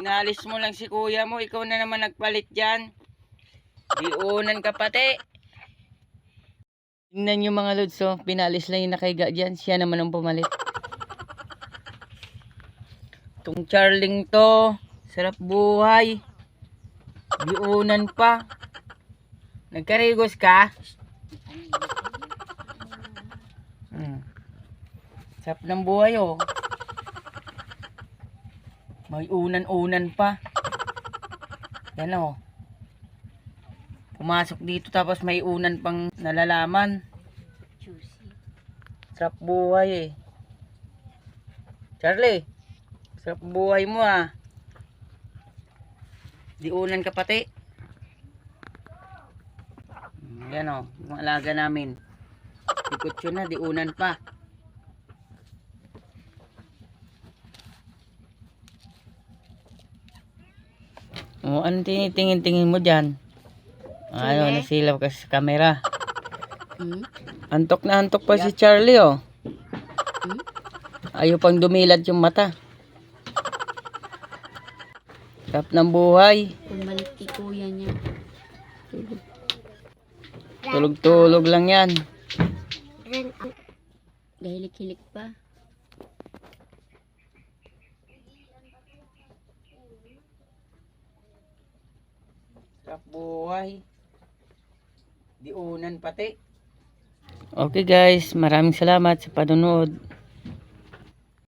Inalis mo lang si kuya mo. Ikaw na naman nagpalit dyan. Diunan ka pati. Tingnan nyo mga lods, oh. Pinalis lang yung nakaiga dyan. Siya naman ang pumalit. Itong Charling to. Sarap buhay. Diunan pa. Nagkarigos ka? Hmm. Sarap ng buhay, oh. May unan-unan pa. Yan, oh. Pumasok dito tapos may unan pang nalalaman. Sarap buhay, eh. Charlie, sarap buhay mo, ah. Diunan ka pati. Yan, oh. Yung alaga namin. Ikot yun na, diunan pa. Oh, anong tinitingin-tingin mo dyan? Ano, Sige. nasilaw ka sa camera. Hmm? Antok na antok pa si Charlie, oh. Hmm? Ayaw pang dumilad yung mata. Sarap ng buhay. Pumalik kay kuya niya. Tulog. Tulog-tulog lang yan. Gahilik-hilik pa. Sarap buhay. Diunan pati. Okay guys, maraming salamat sa panonood.